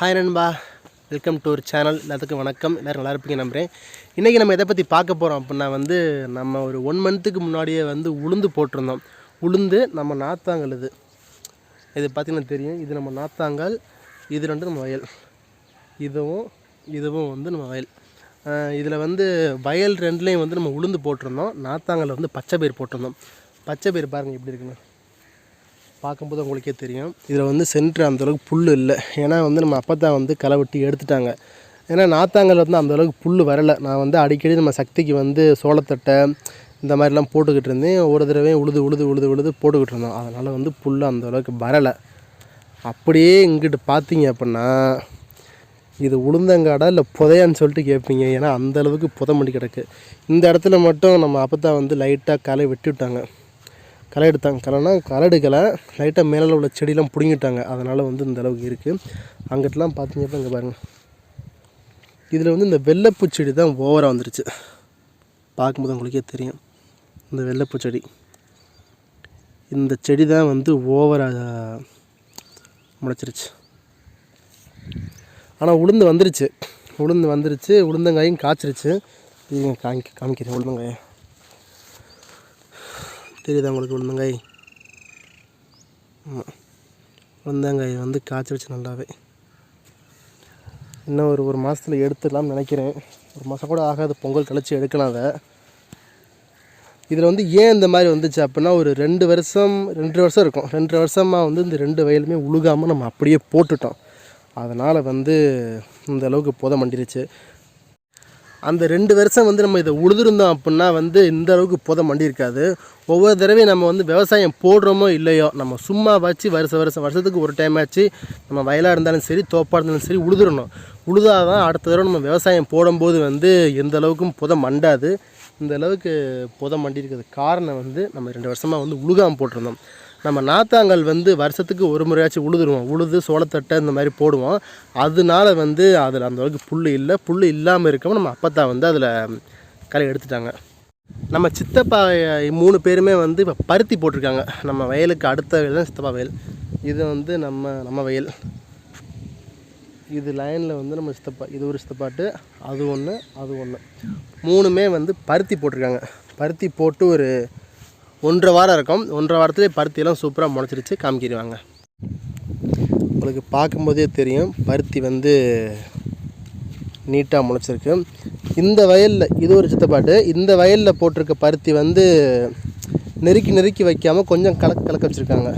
Hi நண்பா. Welcome to ஒரு channel எல்லாத்துக்கும் வணக்கம். எல்லோரும் நல்லா இருப்பீங்க நம்புகிறேன் இன்றைக்கி நம்ம எதை பற்றி பார்க்க போகிறோம் அப்படின்னா வந்து நம்ம ஒரு ஒன் மந்த்துக்கு முன்னாடியே வந்து உளுந்து போட்டிருந்தோம். உளுந்து நம்ம நாத்தாங்கல் இது. இது பார்த்திங்கன்னா தெரியும். இது நம்ம நாத்தாங்கல் இது ரெண்டு நம்ம வயல். இதுவும் இதுவும் வந்து நம்ம வயல். இதில் வந்து வயல் ரெண்டுலேயும் வந்து நம்ம உளுந்து போட்டிருந்தோம். நாத்தாங்கல் வந்து பச்சை பயிர் போட்டிருந்தோம். பச்சை பயிர் பாருங்கள் எப்படி இருக்குன்னு. பார்க்கும்போது உங்களுக்கே தெரியும். இதில் வந்து சென்ட்ரு அந்தளவுக்கு புல் இல்லை. ஏன்னா வந்து நம்ம அப்போ தான் வந்து களை வெட்டி எடுத்துட்டாங்க. ஏன்னா நாத்தாங்கல் வந்து அந்தளவுக்கு புல் வரலை. நான் வந்து அடிக்கடி நம்ம சக்திக்கு வந்து சோளத்தட்டை இந்த மாதிரிலாம் போட்டுக்கிட்டு இருந்தேன். ஒரு தடவையும் உழுது உழுது உழுது உழுது போட்டுக்கிட்டு இருந்தோம். அதனால் வந்து புல் அந்தளவுக்கு வரலை. அப்படியே இங்கிட்டு பார்த்தீங்க அப்படின்னா இது உளுந்தங்காடா இல்லை புதையான்னு சொல்லிட்டு கேட்பீங்க. ஏன்னா அந்தளவுக்கு புதமண்டி கிடக்கு. இந்த இடத்துல மட்டும் நம்ம அப்போ தான் வந்து லைட்டாக களை வெட்டி விட்டாங்க. களை எடுத்தாங்க களைனா களை எடுக்கலை லைட்டாக மேலே உள்ள செடியெலாம் பிடுங்கிட்டாங்க. அதனால் வந்து இந்த அளவுக்கு இருக்குது அங்கிட்டலாம் பார்த்தீங்கன்னா இங்கே பாருங்கள் இதில் வந்து இந்த வெள்ளைப்பூச்செடி தான் ஓவராக வந்துருச்சு. பார்க்கும்போது உங்களுக்கே தெரியும். இந்த வெள்ளைப்பூச்செடி இந்த செடி தான் வந்து ஓவராக முளைச்சிருச்சு. ஆனால் உளுந்து வந்துருச்சு. உளுந்து வந்துருச்சு. உளுந்தங்காயும் காய்ச்சிருச்சு. இது காமிக்க காமிக்கிறேன் உளுந்தங்காயை. தெரியுதா உங்களுக்கு உளுந்தங்காய் ஆமாம் உளுந்தங்காய் வந்து காய்ச்சிருச்சு நல்லாவே. இன்னும் ஒரு ஒரு மாதத்தில் எடுத்துடலாம்னு நினைக்கிறேன். ஒரு மாதம் கூட ஆகாது பொங்கல் கழிச்சு எடுக்கலாம் அதை. இதில் வந்து ஏன் இந்த மாதிரி வந்துச்சு அப்படின்னா ஒரு ரெண்டு வருஷம் ரெண்டு வருஷம் இருக்கும். ரெண்டு வருஷமாக வந்து இந்த ரெண்டு வயலுமே உழுகாமல் நம்ம அப்படியே போட்டுட்டோம். அதனால் வந்து இந்த அளவுக்கு புதை மண்டிருச்சு. அந்த ரெண்டு வருஷம் வந்து நம்ம இதை உழுதுருந்தோம் அப்படின்னா வந்து இந்த அளவுக்கு புதை மண்டி இருக்காது ஒவ்வொரு தடவையும் நம்ம வந்து விவசாயம் போடுறோமோ இல்லையோ நம்ம சும்மா வச்சு வருஷ வருஷம் வருஷத்துக்கு ஒரு டைம் ஆச்சு நம்ம வயலாக இருந்தாலும் சரி தோப்பாக இருந்தாலும் சரி உழுதுறணும். உழுதாதான் அடுத்த தடவை நம்ம விவசாயம் போடும்போது வந்து எந்த அளவுக்கும் புதை மண்டாது. இந்த அளவுக்கு புதை மண்டி இருக்கிறது காரணம் வந்து நம்ம ரெண்டு வருஷமாக வந்து உழுகாமல் போட்டிருந்தோம். நம்ம நாத்தாங்கல் வந்து வருஷத்துக்கு ஒரு முறையாச்சும் உழுதுருவோம். உழுது சோளத்தட்டை இந்த மாதிரி போடுவோம். அதனால வந்து அதில் அந்த அளவுக்கு புல் இல்லை. புல் இல்லாமல் இருக்கவும் நம்ம அப்பத்தா வந்து அதில் களை எடுத்துட்டாங்க. நம்ம சித்தப்பா மூணு பேருமே வந்து இப்போ பருத்தி போட்டிருக்காங்க. நம்ம வயலுக்கு அடுத்த வயல் தான் சித்தப்பா வயல். இது வந்து நம்ம நம்ம வயல். இது லைனில் வந்து நம்ம சித்தப்பா இது ஒரு சித்தப்பாட்டு அது ஒன்று அது ஒன்று மூணுமே வந்து பருத்தி போட்டிருக்காங்க. பருத்தி போட்டு ஒரு ஒன்றரை வாரம் இருக்கும். ஒன்றரை வாரத்துலேயே பருத்தியெல்லாம் சூப்பராக முளைச்சிருச்சு. காமிக்கிடுவாங்க. உங்களுக்கு பார்க்கும்போதே தெரியும். பருத்தி வந்து நீட்டாக முளைச்சிருக்கு. இந்த வயலில் இது ஒரு சித்தப்பாட்டு. இந்த வயலில் போட்டிருக்க பருத்தி வந்து நெருக்கி நெருக்கி வைக்காமல் கொஞ்சம் கலக்க கலக்க வச்சுருக்காங்க.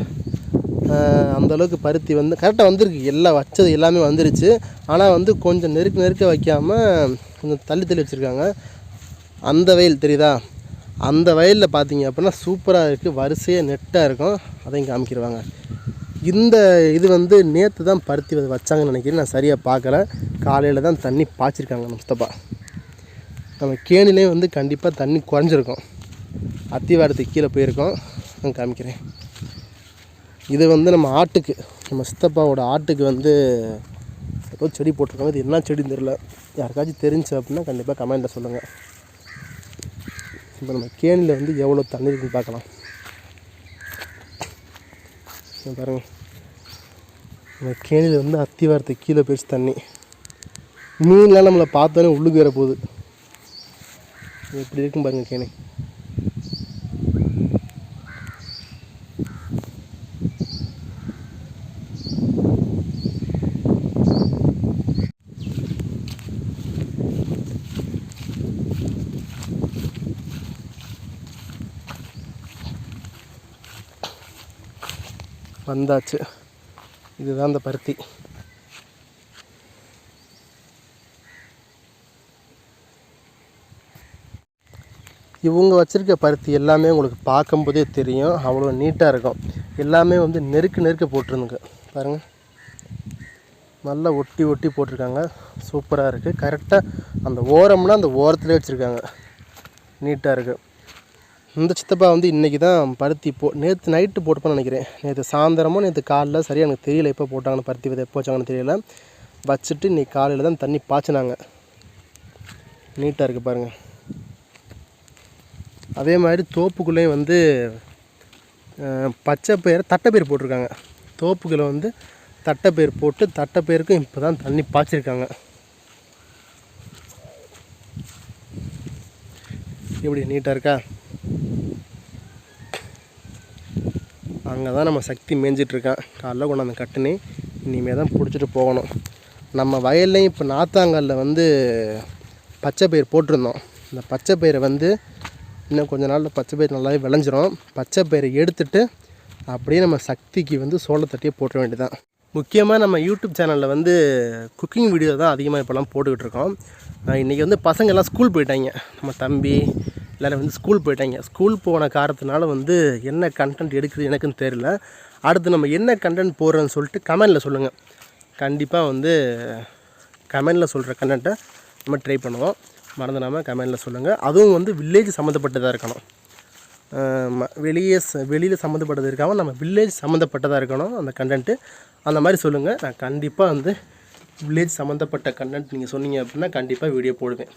அந்தளவுக்கு பருத்தி வந்து கரெக்டாக வந்திருக்கு. எல்லாம் வச்சது எல்லாமே வந்துருச்சு. ஆனால் வந்து கொஞ்சம் நெருக்க நெருக்க வைக்காமல் கொஞ்சம் தள்ளி தள்ளி வச்சுருக்காங்க. அந்த வயல் தெரியுதா? அந்த வயலில் பார்த்தீங்க அப்படின்னா சூப்பராக இருக்குது வரிசையாக நெட்டாக இருக்கும். அதையும் காமிக்கிடுவாங்க இந்த இது வந்து நேற்று தான் பருத்தி வச்சாங்கன்னு நினைக்கிறேன். நான் சரியாக பார்க்கல. காலையில் தான் தண்ணி பாய்ச்சிருக்காங்க முஸ்தபா. நம்ம கேணிலே வந்து கண்டிப்பாக தண்ணி குறைஞ்சிருக்கும். அத்திவாரத்துக்கு கீழே போயிருக்கோம். நான் காமிக்கிறேன். இது வந்து நம்ம ஆட்டுக்கு. நம்ம சித்தப்பாவோட ஆட்டுக்கு வந்து ஏதோ செடி போட்டிருக்காங்க. இது என்ன செடின்னு தெரில யாருக்காச்சும் தெரிஞ்சு அப்படின்னா கண்டிப்பாக கமெண்ட்டில் சொல்லுங்கள் இப்போ நம்ம கேணியில் வந்து எவ்வளோ தண்ணி இருக்குன்னு பார்க்கலாம். பாருங்கள் நம்ம கேணியில் வந்து அத்தி வாரத்துக்கு கீழே போயிடுச்சு தண்ணி. மீன்லாம் நம்மளை பார்த்தோன்னே உள்ளுக்கு வர போகுது. எப்படி இருக்கும் பாருங்கள் கேணி வந்தாச்சு. இதுதான் அந்த பருத்தி. இவங்க வச்சுருக்க பருத்தி எல்லாமே உங்களுக்கு பார்க்கும்போதே தெரியும். அவ்வளோ நீட்டாக இருக்கும். எல்லாமே வந்து நெருக்க நெருக்க போட்டிருந்துங்க. பாருங்கள் நல்லா ஒட்டி ஒட்டி போட்டிருக்காங்க. சூப்பராக இருக்குது கரெக்டாக அந்த ஓரம்னா அந்த ஓரத்துலேயே வச்சுருக்காங்க. நீட்டாக இருக்குது இந்த சித்தப்பா வந்து இன்றைக்கி தான் பருத்தி போ நேற்று நைட்டு போட்டுப்பான்னு நினைக்கிறேன். நேற்று சாயந்தரமும் நேற்று காலைல சரியாக எனக்கு தெரியல எப்போ போட்டாங்கன்னு பருத்தி விதை எப்போ வச்சாங்கன்னு தெரியல. வச்சுட்டு இன்றைக்கி காலையில் தான் தண்ணி பாய்ச்சினாங்க. நீட்டாக இருக்குது பாருங்கள் அதே மாதிரி தோப்புக்குள்ளேயும் வந்து பச்சை பயிர் தட்டைப்பயிர் போட்டிருக்காங்க. தோப்புக்குள்ளே வந்து தட்டைப்பயிர் போட்டு தட்டைப்பயிருக்கும் இப்போ தான் தண்ணி பாய்ச்சிருக்காங்க. எப்படி நீட்டாக இருக்கா? அங்கே தான் நம்ம சக்தி மேய்ஞ்சிட்ருக்கான். காலைல கொண்டாந்து கட்டுனே இனிமேல் தான் பிடிச்சிட்டு போகணும். நம்ம வயல்லையும் இப்போ நாத்தாங்கல்ல வந்து பச்சை பயிர் போட்டிருந்தோம். இந்த பச்சை பயிரை வந்து இன்னும் கொஞ்ச நாளில் பச்சை பயிர் நல்லாவே விளைஞ்சிரும். பச்சை பயிரை எடுத்துட்டு அப்படியே நம்ம சக்திக்கு வந்து சோளத்தட்டியே போட்ட வேண்டியதான் முக்கியமாக நம்ம யூடியூப் சேனலில் வந்து குக்கிங் வீடியோ தான் அதிகமாக இப்போலாம் போட்டுக்கிட்டு இருக்கோம். இன்றைக்கி வந்து பசங்கள்லாம் ஸ்கூல் போயிட்டாங்க. நம்ம தம்பி எல்லோரும் வந்து ஸ்கூல் போயிட்டாங்க. ஸ்கூல் போன காரணத்தினால வந்து என்ன கண்டென்ட் எடுக்குது எனக்குன்னு தெரில அடுத்து நம்ம என்ன கண்டென்ட் போடுறோன்னு சொல்லிட்டு கமெண்டில் சொல்லுங்கள் கண்டிப்பாக வந்து கமெண்டில் சொல்கிற கண்டென்ட்டை நம்ம ட்ரை பண்ணுவோம். மறந்துடாமல் கமெண்டில் சொல்லுங்கள் அதுவும் வந்து வில்லேஜ் சம்மந்தப்பட்டதாக இருக்கணும். ம- வெளியே வெளியில் சம்மந்தப்பட்டது இருக்காமல் நம்ம வில்லேஜ் சம்மந்தப்பட்டதாக இருக்கணும் அந்த கண்டென்ட்டு அந்த மாதிரி சொல்லுங்கள் நான் கண்டிப்பாக வந்து வில்லேஜ் சம்மந்தப்பட்ட கண்டென்ட் நீங்கள் சொன்னீங்க அப்படின்னா கண்டிப்பாக வீடியோ போடுவேன்.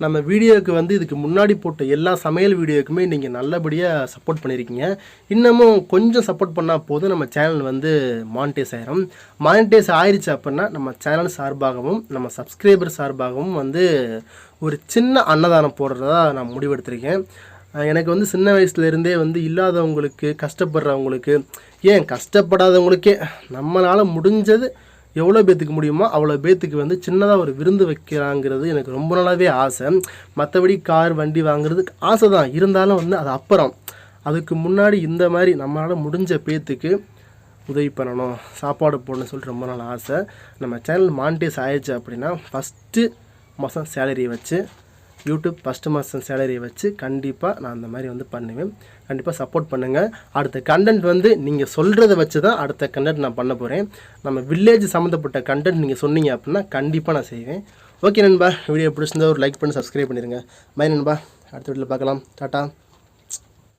நம்ம வீடியோவுக்கு வந்து இதுக்கு முன்னாடி போட்ட எல்லா சமையல் வீடியோக்குமே நீங்கள் நல்லபடியாக சப்போர்ட் பண்ணியிருக்கீங்க இன்னமும் கொஞ்சம் சப்போர்ட் பண்ணால் போதும் நம்ம சேனல் வந்து மானிட்டைஸ் ஆயிரும். மானிட்டைஸ் ஆயிடுச்சு அப்படின்னா நம்ம சேனல் சார்பாகவும் நம்ம சப்ஸ்கிரைபர் சார்பாகவும் வந்து ஒரு சின்ன அன்னதானம் போடுறதா நான் முடிவெடுத்திருக்கேன். எனக்கு வந்து சின்ன வயசுலேருந்தே வந்து இல்லாதவங்களுக்கு கஷ்டப்படுறவங்களுக்கு ஏன் கஷ்டப்படாதவங்களுக்கே நம்மளால் முடிஞ்சது எவ்வளோ பேத்துக்கு முடியுமோ அவ்வளோ பேத்துக்கு வந்து சின்னதாக ஒரு விருந்து வைக்கிறாங்கிறது எனக்கு ரொம்ப நாளாகவே ஆசை. மற்றபடி கார் வண்டி வாங்குறதுக்கு ஆசை தான் இருந்தாலும் வந்து அது அப்புறம். அதுக்கு முன்னாடி இந்த மாதிரி நம்மளால் முடிஞ்ச பேத்துக்கு உதவி பண்ணணும். சாப்பாடு போடணும்னு சொல்லிட்டு ரொம்ப நாள் ஆசை. நம்ம சேனல் மானிட்டைஸ் ஆயிடுச்சு அப்படின்னா ஃபஸ்ட்டு மாதம் சேலரியை வச்சு யூடியூப் ஃபஸ்ட்டு மாதம் சேலரியை வச்சு கண்டிப்பாக நான் அந்த மாதிரி வந்து பண்ணுவேன். கண்டிப்பாக சப்போர்ட் பண்ணுங்கள் அடுத்த கண்டென்ட் வந்து நீங்கள் சொல்கிறத வச்சு தான் அடுத்த கண்டென்ட் நான் பண்ண போகிறேன் நம்ம வில்லேஜ் சம்மந்தப்பட்ட கண்டென்ட் நீங்கள் சொன்னீங்க அப்படின்னா கண்டிப்பாக நான் செய்வேன். ஓகே நண்பா வீடியோ பிடிச்சிருந்தா ஒரு லைக் பண்ணி சப்ஸ்கிரைப் பண்ணிடுங்க பை நண்பா அடுத்த வீட்டில் பார்க்கலாம். டாட்டா